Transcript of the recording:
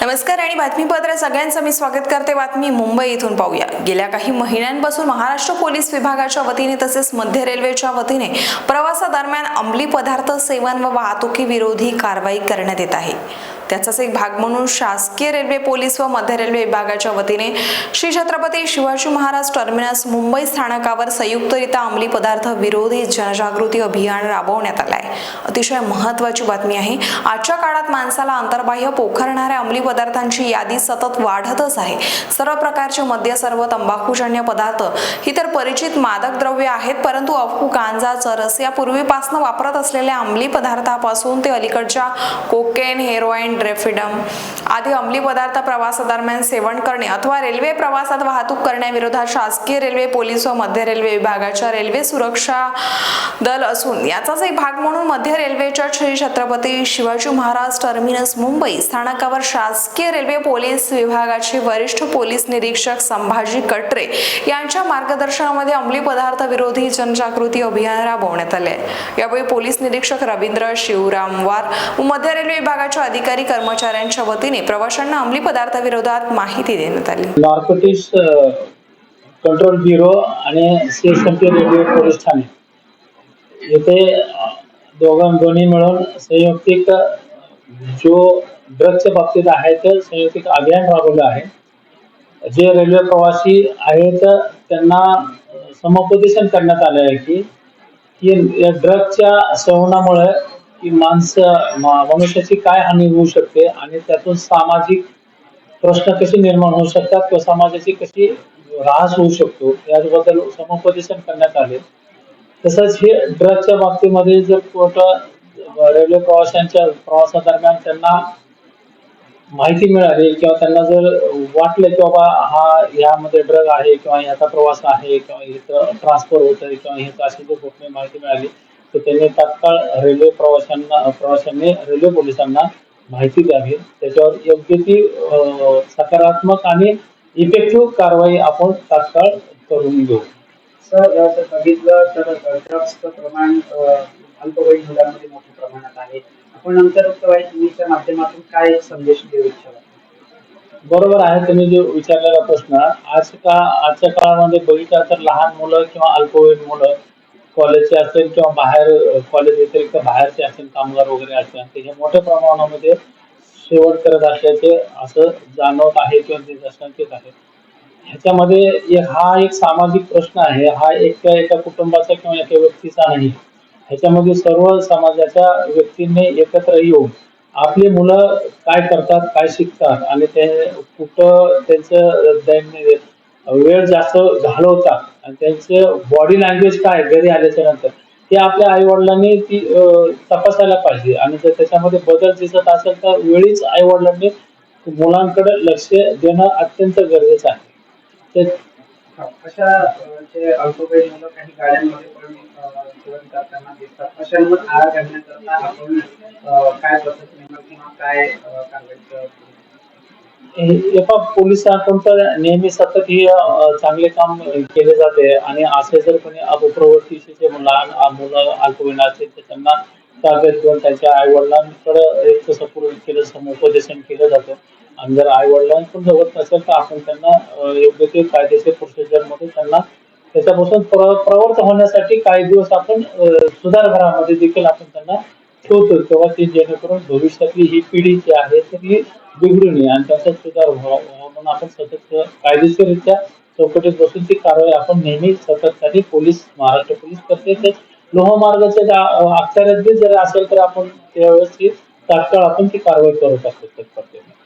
नमस्कार आणि बातमीपत्र सगळ्यांचं मी स्वागत करते. बातमी मुंबई इथून पाहूया. गेल्या काही महिन्यांपासून महाराष्ट्र पोलीस विभागाच्या वतीने तसेच मध्य रेल्वेच्या वतीने प्रवासादरम्यान अंमली पदार्थ सेवन व वाहतुकी विरोधी कारवाई करण्यात येत आहे. त्याचाच एक भाग म्हणून शासकीय रेल्वे पोलीस व मध्य रेल्वे विभागाच्या वतीने श्री छत्रपती शिवाजी महाराज टर्मिनस मुंबई स्थानकावर संयुक्तरित्या अंमली पदार्थ विरोधी जनजागृती अभियान राबवण्यात आलं आहे अतिशय महत्त्वाची बातमी आहे. आजच्या काळात माणसाला अंतर्बाह्य पोखरणाऱ्या अंमली पदार्थांची यादी सतत वाढतच आहे. सर्व प्रकारचे मद्य सर्व तंबाखूजन्य पदार्थ ही तर परिचित मादक द्रव्य आहेत परंतु अफू गांजा चरस या पूर्वीपासून वापरत असलेल्या अंमली पदार्थापासून ते अलीकडच्या कोकेन हेरोईन ड्रेफिडम आदी अंमली पदार्थ प्रवासादरम्यान सेवन करणे अथवा रेल्वे प्रवासात वाहतूक करण्याविरोधात शासकीय रेल्वे पोलीस व मध्य रेल्वे विभागाच्या रेल्वे सुरक्षा दल असून याचाच एक भाग म्हणून मध्य रेल्वेच्या श्री छत्रपती शिवाजी महाराज टर्मिनस मुंबई स्थानकावर शासकीय रेल्वे पोलीस विभागाचे वरिष्ठ पोलीस निरीक्षक संभाजी कटरे यांच्या मार्गदर्शनामध्ये अंमली पदार्थ विरोधी जनजागृती अभियान राबवण्यात आले यावेळी पोलीस निरीक्षक रवींद्र शिवरामवार व मध्य रेल्वे विभागाच्या अधिकारी कर्मचाऱ्यांच्या वतीने प्रवाशांना अंमली पदार्थाविरोधात माहिती देण्यात आली. नार्कोटिक्स कंट्रोल ब्युरो आणि C S M P railway police Thane. येथे दोघां दोन्ही मिळून संयुक्तिक जो ड्रग्सच्या बाबतीत आहे ते संयुक्तिक अभियान राबवलं आहे. जे रेल्वे प्रवासी आहेत त्यांना समुपदेशन करण्यात आले आहे की की या ड्रगच्या सेवनामुळे की माणसं मनुष्याची काय हानी होऊ शकते आणि त्यातून सामाजिक प्रश्न कसे निर्माण होऊ शकतात किंवा समाजाची कशी ऱ्हास होऊ शकतो याबद्दल समुपदेशन करण्यात आले. तसंच हे ड्रगच्या बाबतीमध्ये जर कुठं रेल्वे प्रवाशांच्या प्रवासादरम्यान त्यांना माहिती मिळाली किंवा त्यांना जर वाटलं की बाबा हा यामध्ये ड्रग आहे किंवा ह्याचा प्रवास आहे किंवा इथं ट्रान्सफर होत आहे किंवा ह्याचं अशी जर गोपनीय माहिती मिळाली तर त्यांनी तात्काळ रेल्वे प्रवाशांना प्रवाशांनी रेल्वे पोलिसांना माहिती द्यावी. त्याच्यावर योग्य ती सकारात्मक आणि इफेक्टिव्ह कारवाई आपण तात्काळ करून घेऊ. सर बघितलं तर ड्रग्सचं प्रमाण अल्पवयीन मुलांमध्ये मोठ्या प्रमाणात आहे. आपण आंतरवयीन टीव्हीच्या माध्यमातून काय संदेश देऊ इच्छिता? बरोबर आहे तुम्ही जो विचारलेला प्रश्न. आज का आजच्या काळामध्ये बघितलं तर लहान मुलं किंवा अल्पवयीन मुलं कॉलेजचे असेल किंवा बाहेर कॉलेज व्यतिरिक्त बाहेरचे असेल कामगार वगैरे असेल ते हे मोठ्या प्रमाणामध्ये शेवट करत असल्याचे असं जाणवत आहे किंवा ते दर्शनात आहे. ह्याच्यामध्ये हा एक सामाजिक प्रश्न आहे. हा एक एका कुटुंबाचा किंवा एका व्यक्तीचा नाही. ह्याच्यामध्ये सर्व समाजाच्या व्यक्तींनी एकत्र येऊन आपली मुलं काय करतात काय शिकतात आणि ते कुठं त्यांचं दैन्य वेळ जास्त घालवतात आणि त्यांचे बॉडी लँग्वेज काय घरी आल्याच्यानंतर ते आपल्या आई वडिलांनी ती तपासायला पाहिजे. आणि जर त्याच्यामध्ये बदल दिसत असेल तर वेळीच आई वडिलांनी मुलांकडे लक्ष देणं अत्यंत गरजेचं आहे. ते अशा जे अल्पवयीन मुलं काही गाड्यांमध्ये पण करताना दिसतात अशांवर आळा घालण्याकरता आपण काय पद्धतीने किंवा काय एका पोलिसांकडून तर नेहमी सतत ही चांगले काम केले जाते आणि असे जर कोणी अपप्रवृत्तीचे जे लहान मुलं अल्पवयीन असतील तर त्यांना ताब्यात घेऊन त्यांच्या आई वडिलांकडे एक सपोर्ट केलं समुपदेशन केलं जातं. आणि जर आई वडिलांकडून जवळ नसेल तर आपण त्यांना योग्य ते कायदेशीर प्रोसिजरमध्ये त्यांना त्याच्यापासून प्रवृत्त होण्यासाठी काही दिवस आपण सुधार घरामध्ये देखील आपण त्यांना ठेवतो तेव्हा ते जेणेकरून भविष्यातली ही पिढी जी आहे तर ही बिघडू नये आणि त्याचा सुधार व्हावा. म्हणून आपण सतत कायदेशीररित्या चौकटीत बसून ती कारवाई आपण नेहमी सातत्याने पोलीस महाराष्ट्र पोलीस करते. ते लोहमार्गाचे अखत्यारीत जर असेल तर आपण त्यावेळेस ती तात्काळ आपण ती कारवाई करत असतो तत्परतेने.